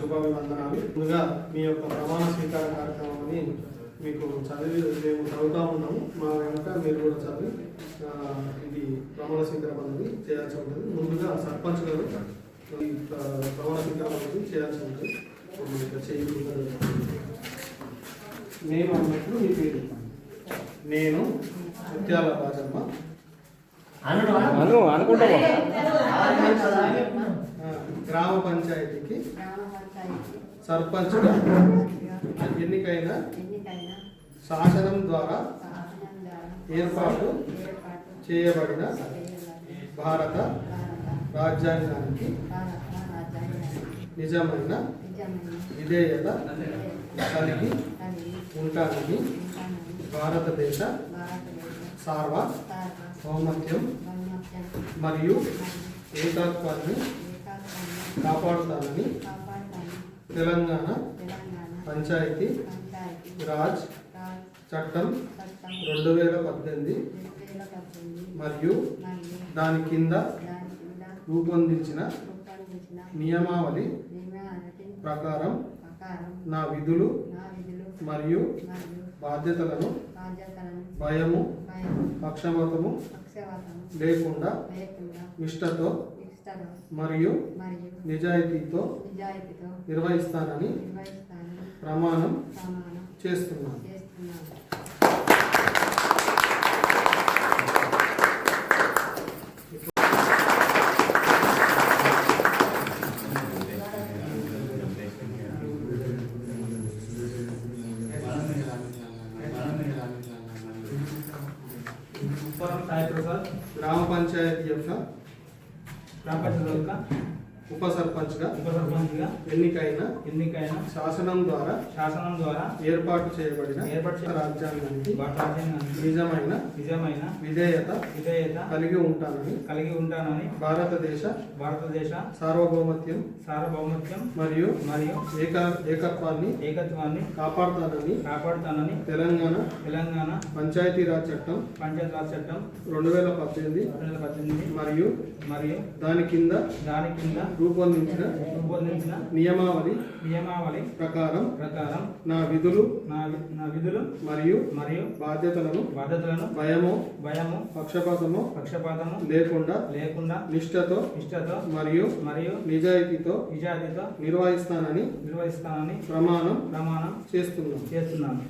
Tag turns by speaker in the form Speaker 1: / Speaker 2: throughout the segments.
Speaker 1: శుభాభివందనాలు. ముందుగా మీ యొక్క ప్రమాణ స్వీకార కార్యక్రమాన్ని మీకు చదివి మేము చదువుతా ఉన్నాము. మా వెనక మీరు కూడా చదివి ఇది ప్రమాణ స్వీకారం అనేది చేయాల్సి ఉంటుంది. ముందుగా సర్పంచ్ గారు ప్రమాణ స్వీకారం అనేది చేయాల్సి ఉంటుంది. చేయకుండా నేను అన్నట్లు మీ పేరు. నేను ముత్యాల రాజమ్మ.
Speaker 2: అను అనుకుంటావా?
Speaker 1: ఆ, గ్రామ పంచాయతీకి సర్పంచ్గా ఎన్నికైన శాసనం ద్వారా ఏర్పాటు చేయబడిన భారత రాజ్యాంగానికి నిజమైన విధేయత కలిగి ఉంటానని భారతదేశ సార్వభౌమత్యం
Speaker 3: సార్వభౌమత్యం
Speaker 1: మరియు ఏకాత్వాన్ని కాపాడుతానని
Speaker 3: కాపాడుతాను.
Speaker 1: తెలంగాణ పంచాయతీ రాజ్ చట్టం రెండు వేల పద్దెనిమిది మరియు దాని కింద రూపొందించిన నియమావళి ప్రకారం నా విధులు మరియు బాధ్యతలను భయము
Speaker 3: భయం
Speaker 1: పక్షపాతము లేకుండా
Speaker 3: నిష్ఠలో
Speaker 1: మరియు నిజాయితీతో నిర్వహిస్తానని ప్రమాణం చేస్తున్నాను. గ్రామ పంచాయతీ యొక్క
Speaker 4: గ్రామ పంచాయతీ యొక్క
Speaker 1: ఉప సర్పంచ్గా
Speaker 4: ఉప సర్పంచ్గా
Speaker 1: ఎన్నికైన
Speaker 4: ఎన్నికైన
Speaker 1: శాసనం ద్వారా
Speaker 4: శాసనం ద్వారా
Speaker 1: ఏర్పాటు చేయబడిన
Speaker 4: ఏర్పాటు
Speaker 1: రాజ్యాంగానికి
Speaker 4: రాజ్యాంగానికి
Speaker 1: నిజమైన
Speaker 4: నిజమైన
Speaker 1: విధేయత
Speaker 4: విధేయత
Speaker 1: కలిగి ఉంటానని
Speaker 4: కలిగి ఉంటానని
Speaker 1: భారతదేశ
Speaker 4: భారతదేశ
Speaker 1: సార్వభౌమత్యం
Speaker 4: సార్వభౌమత్యం
Speaker 1: మరియు
Speaker 4: మరియు
Speaker 1: ఏక ఏకత్వాన్ని
Speaker 4: ఏకత్వాన్ని
Speaker 1: కాపాడుతానని
Speaker 4: కాపాడుతానని
Speaker 1: తెలంగాణ
Speaker 4: తెలంగాణ
Speaker 1: పంచాయతీరాజ్ చట్టం
Speaker 4: పంచాయత్ రాజ్ చట్టం
Speaker 1: రెండు వేల పద్దెనిమిది
Speaker 4: రెండు వేల పద్దెనిమిది
Speaker 1: మరియు
Speaker 4: మరియు
Speaker 1: దాని కింద
Speaker 4: దాని కింద
Speaker 1: రూపొందించిన
Speaker 4: రూపొందించిన
Speaker 1: నియమావళి
Speaker 4: నియమావళి
Speaker 1: ప్రకారం
Speaker 4: ప్రకారం
Speaker 1: నా విధులు
Speaker 4: నా నా విధులు
Speaker 1: మరియు
Speaker 4: మరియు
Speaker 1: బాధ్యతలను
Speaker 4: బాధ్యతలను
Speaker 1: భయము
Speaker 4: భయము
Speaker 1: పక్షపాతము
Speaker 4: పక్షపాతము
Speaker 1: లేకుండా
Speaker 4: లేకుండా
Speaker 1: నిష్ఠతో
Speaker 4: నిష్ఠతో
Speaker 1: మరియు
Speaker 4: మరియు
Speaker 1: నిజాయితీతో
Speaker 4: నిజాయితీతో
Speaker 1: నిర్వహిస్తానని
Speaker 4: నిర్వహిస్తానని
Speaker 1: ప్రమాణం
Speaker 4: ప్రమాణం
Speaker 1: చేస్తున్నాను.
Speaker 4: చేస్తున్నాను.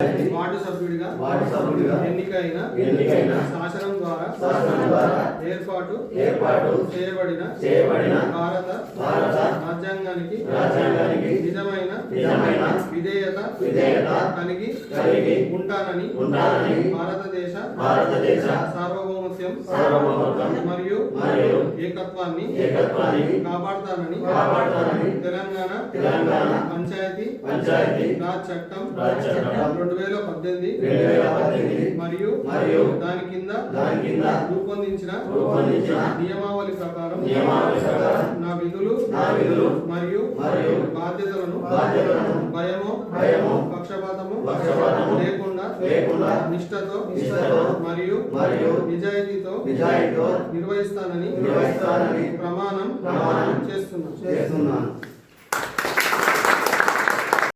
Speaker 1: వార్డు సభ్యుడిగా
Speaker 5: వార్డు సభ్యుడిగా
Speaker 1: ఎన్నికైన
Speaker 5: ఎన్నికైన
Speaker 1: శాసనం ద్వారా
Speaker 5: శాసనం ద్వారా
Speaker 1: ఏర్పాటు
Speaker 5: ఏర్పాటు
Speaker 1: చేయబడిన
Speaker 5: చేయబడిన
Speaker 1: భారత
Speaker 5: భారత
Speaker 1: రాజ్యాంగానికి
Speaker 5: రాజ్యాంగానికి
Speaker 1: నిజమైన
Speaker 5: నిజమైన
Speaker 1: విధేయత
Speaker 5: విధేయత
Speaker 1: కలిగి
Speaker 5: కలిగి
Speaker 1: ఉంటానని
Speaker 5: ఉంటానని
Speaker 1: భారతదేశ
Speaker 5: భారతదేశ
Speaker 1: సార్వభౌమత్యం
Speaker 5: సార్వభౌమత్వం
Speaker 1: మరియు
Speaker 5: మరియు
Speaker 1: ఏకత్వాన్ని
Speaker 5: ఏకత్వాన్ని
Speaker 1: కాపాడుతానని
Speaker 5: కాపాడుతానని
Speaker 1: తెలంగాణ
Speaker 5: తెలంగాణ
Speaker 1: పంచాయతీ
Speaker 5: పంచాయతీ
Speaker 1: రాజ్ చట్టం
Speaker 5: రాజ్ చట్టం
Speaker 1: రెండు వేల పద్దెనిమిది
Speaker 5: రెండు వేల పద్దెనిమిది
Speaker 1: మరియు
Speaker 5: మరియు
Speaker 1: దాని కింద
Speaker 5: దాని కింద
Speaker 1: రూపొందించిన
Speaker 5: రూపొందించిన
Speaker 1: నియమావళి ప్రకారం
Speaker 5: నియమావళి ప్రకారం
Speaker 1: నా విధులు
Speaker 5: నా విధులు
Speaker 1: మరియు
Speaker 5: మరియు
Speaker 1: బాధ్యతలను
Speaker 5: బాధ్యతలను
Speaker 1: భయము
Speaker 5: భయము
Speaker 1: పక్షపాతము
Speaker 5: పక్షపాతము
Speaker 1: లేకుండా
Speaker 5: లేకుండా
Speaker 1: నిష్ఠతో
Speaker 5: నిష్ఠతో
Speaker 1: మరియు
Speaker 5: మరియు
Speaker 1: నిజాయితీతో
Speaker 5: నిజాయితీతో
Speaker 1: నిర్వహిస్తానని
Speaker 5: నిర్వహిస్తానని
Speaker 1: ప్రమాణం
Speaker 5: ప్రమాణం
Speaker 1: చేస్తున్నాను.
Speaker 5: చేస్తున్నాను.